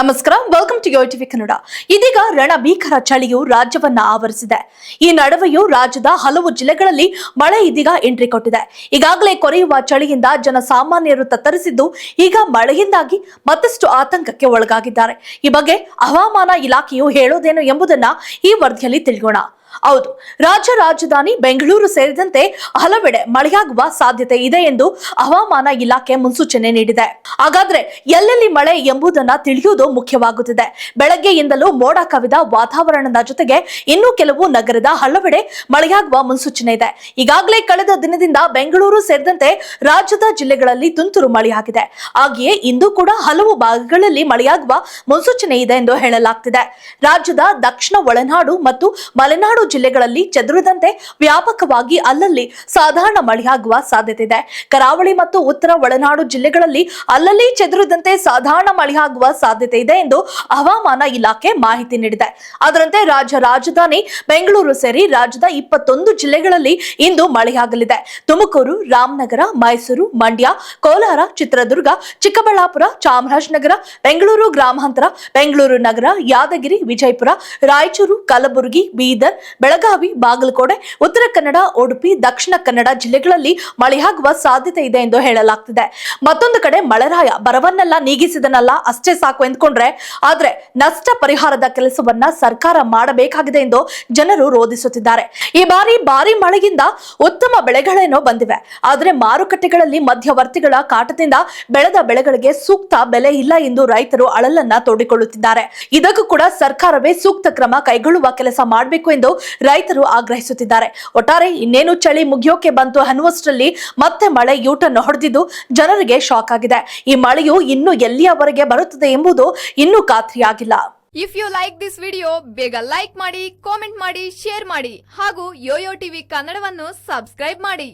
ನಮಸ್ಕಾರ welcome to yo TV Kannada ಇದೀಗ ರಣಭೀಕರ ಚಳಿಯು ರಾಜ್ಯವನ್ನ ಆವರಿಸಿದೆ. ಈ ನಡುವೆಯೂ ರಾಜ್ಯದ ಹಲವು ಜಿಲ್ಲೆಗಳಲ್ಲಿ ಮಳೆ ಇದೀಗ ಎಂಟ್ರಿ ಕೊಟ್ಟಿದೆ. ಈಗಾಗಲೇ ಕೊರೆಯುವ ಚಳಿಯಿಂದ ಜನಸಾಮಾನ್ಯರು ತತ್ತರಿಸಿದ್ದು, ಈಗ ಮಳೆಯಿಂದಾಗಿ ಮತ್ತಷ್ಟು ಆತಂಕಕ್ಕೆ ಒಳಗಾಗಿದ್ದಾರೆ. ಈ ಬಗ್ಗೆ ಹವಾಮಾನ ಇಲಾಖೆಯು ಹೇಳೋದೇನು ಎಂಬುದನ್ನ ಈ ವರದಿಯಲ್ಲಿ ತಿಳಿಯೋಣ. ಹೌದು, ರಾಜ್ಯ ರಾಜಧಾನಿ ಬೆಂಗಳೂರು ಸೇರಿದಂತೆ ಹಲವೆಡೆ ಮಳೆಯಾಗುವ ಸಾಧ್ಯತೆ ಇದೆ ಎಂದು ಹವಾಮಾನ ಇಲಾಖೆ ಮುನ್ಸೂಚನೆ ನೀಡಿದೆ. ಹಾಗಾದ್ರೆ ಎಲ್ಲೆಲ್ಲಿ ಮಳೆ ಎಂಬುದನ್ನ ತಿಳಿಯುವುದು ಮುಖ್ಯವಾಗುತ್ತಿದೆ. ಬೆಳಗ್ಗೆಯಿಂದಲೂ ಮೋಡ ಕವಿದ ವಾತಾವರಣದ ಜೊತೆಗೆ ಇನ್ನೂ ಕೆಲವು ನಗರದ ಹಲವೆಡೆ ಮಳೆಯಾಗುವ ಮುನ್ಸೂಚನೆ ಇದೆ. ಈಗಾಗಲೇ ಕಳೆದ ದಿನದಿಂದ ಬೆಂಗಳೂರು ಸೇರಿದಂತೆ ರಾಜ್ಯದ ಜಿಲ್ಲೆಗಳಲ್ಲಿ ತುಂತುರು ಮಳೆಯಾಗಿದೆ. ಹಾಗೆಯೇ ಇಂದು ಕೂಡ ಹಲವು ಭಾಗಗಳಲ್ಲಿ ಮಳೆಯಾಗುವ ಮುನ್ಸೂಚನೆ ಇದೆ ಎಂದು ಹೇಳಲಾಗ್ತಿದೆ. ರಾಜ್ಯದ ದಕ್ಷಿಣ ಒಳನಾಡು ಮತ್ತು ಮಲೆನಾಡು ಜಿಲ್ಲೆಗಳಲ್ಲಿ ಚದುರಿದಂತೆ ವ್ಯಾಪಕವಾಗಿ ಅಲ್ಲಲ್ಲಿ ಸಾಧಾರಣ ಮಳೆಯಾಗುವ ಸಾಧ್ಯತೆ ಇದೆ. ಕರಾವಳಿ ಮತ್ತು ಉತ್ತರ ಒಳನಾಡು ಜಿಲ್ಲೆಗಳಲ್ಲಿ ಅಲ್ಲಲ್ಲಿ ಚದುರಿದಂತೆ ಸಾಧಾರಣ ಮಳೆಯಾಗುವ ಸಾಧ್ಯತೆ ಇದೆ ಎಂದು ಹವಾಮಾನ ಇಲಾಖೆ ಮಾಹಿತಿ ನೀಡಿದೆ. ಅದರಂತೆ ರಾಜ್ಯ ರಾಜಧಾನಿ ಬೆಂಗಳೂರು ಸೇರಿ ರಾಜ್ಯದ ಇಪ್ಪತ್ತೊಂದು ಜಿಲ್ಲೆಗಳಲ್ಲಿ ಇಂದು ಮಳೆಯಾಗಲಿದೆ. ತುಮಕೂರು, ರಾಮನಗರ, ಮೈಸೂರು, ಮಂಡ್ಯ, ಕೋಲಾರ, ಚಿತ್ರದುರ್ಗ, ಚಿಕ್ಕಬಳ್ಳಾಪುರ, ಚಾಮರಾಜನಗರ, ಬೆಂಗಳೂರು ಗ್ರಾಮಾಂತರ, ಬೆಂಗಳೂರು ನಗರ, ಯಾದಗಿರಿ, ವಿಜಯಪುರ, ರಾಯಚೂರು, ಕಲಬುರಗಿ, ಬೀದರ್ ಬೆಳಗಾವಿ, ಬಾಗಲಕೋಟೆ, ಉತ್ತರ ಕನ್ನಡ, ಉಡುಪಿ, ದಕ್ಷಿಣ ಕನ್ನಡ ಜಿಲ್ಲೆಗಳಲ್ಲಿ ಮಳೆಯಾಗುವ ಸಾಧ್ಯತೆ ಇದೆ ಎಂದು ಹೇಳಲಾಗ್ತಿದೆ. ಮತ್ತೊಂದು ಕಡೆ ಮಳೆರಾಯ ಬರವನ್ನೆಲ್ಲ ನೀಗಿಸಿದನಲ್ಲ, ಅಷ್ಟೇ ಸಾಕು ಎಂದ್ಕೊಂಡ್ರೆ, ಆದ್ರೆ ನಷ್ಟ ಪರಿಹಾರದ ಕೆಲಸವನ್ನ ಸರ್ಕಾರ ಮಾಡಬೇಕಾಗಿದೆ ಎಂದು ಜನರು ರೋಧಿಸುತ್ತಿದ್ದಾರೆ. ಈ ಬಾರಿ ಭಾರಿ ಮಳೆಯಿಂದ ಉತ್ತಮ ಬೆಳೆಗಳೇನೋ ಬಂದಿವೆ. ಆದರೆ ಮಾರುಕಟ್ಟೆಗಳಲ್ಲಿ ಮಧ್ಯವರ್ತಿಗಳ ಕಾಟದಿಂದ ಬೆಳೆದ ಬೆಳೆಗಳಿಗೆ ಸೂಕ್ತ ಬೆಲೆ ಇಲ್ಲ ಎಂದು ರೈತರು ಅಳಲನ್ನ ತೋಡಿಕೊಳ್ಳುತ್ತಿದ್ದಾರೆ. ಇದಕ್ಕೂ ಕೂಡ ಸರ್ಕಾರವೇ ಸೂಕ್ತ ಕ್ರಮ ಕೈಗೊಳ್ಳುವ ಕೆಲಸ ಮಾಡಬೇಕು ಎಂದು ರೈತರು ಆಗ್ರಹಿಸುತ್ತಿದ್ದಾರೆ. ಒಟ್ಟಾರೆ ಇನ್ನೇನು ಚಳಿ ಮುಗಿಯೋಕೆ ಬಂತು ಅನ್ನುವಷ್ಟರಲ್ಲಿ ಮತ್ತೆ ಮಳೆ ಯೂಟನ್ನು ಹೊಡೆದಿದ್ದು ಜನರಿಗೆ ಶಾಕ್ ಆಗಿದೆ. ಈ ಮಳೆಯು ಇನ್ನು ಎಲ್ಲಿಯವರೆಗೆ ಬರುತ್ತದೆ ಎಂಬುದು ಇನ್ನೂ ಖಾತ್ರಿಯಾಗಿಲ್ಲ. If you like this video ಬೇಗ ಲೈಕ್ ಮಾಡಿ ಕಾಮೆಂಟ್ ಮಾಡಿ ಶೇರ್ ಮಾಡಿ ಹಾಗೂ ಯೋಯೋ ಟಿವಿ ಕನ್ನಡವನ್ನು ಸಬ್ಸ್ಕ್ರೈಬ್ ಮಾಡಿ.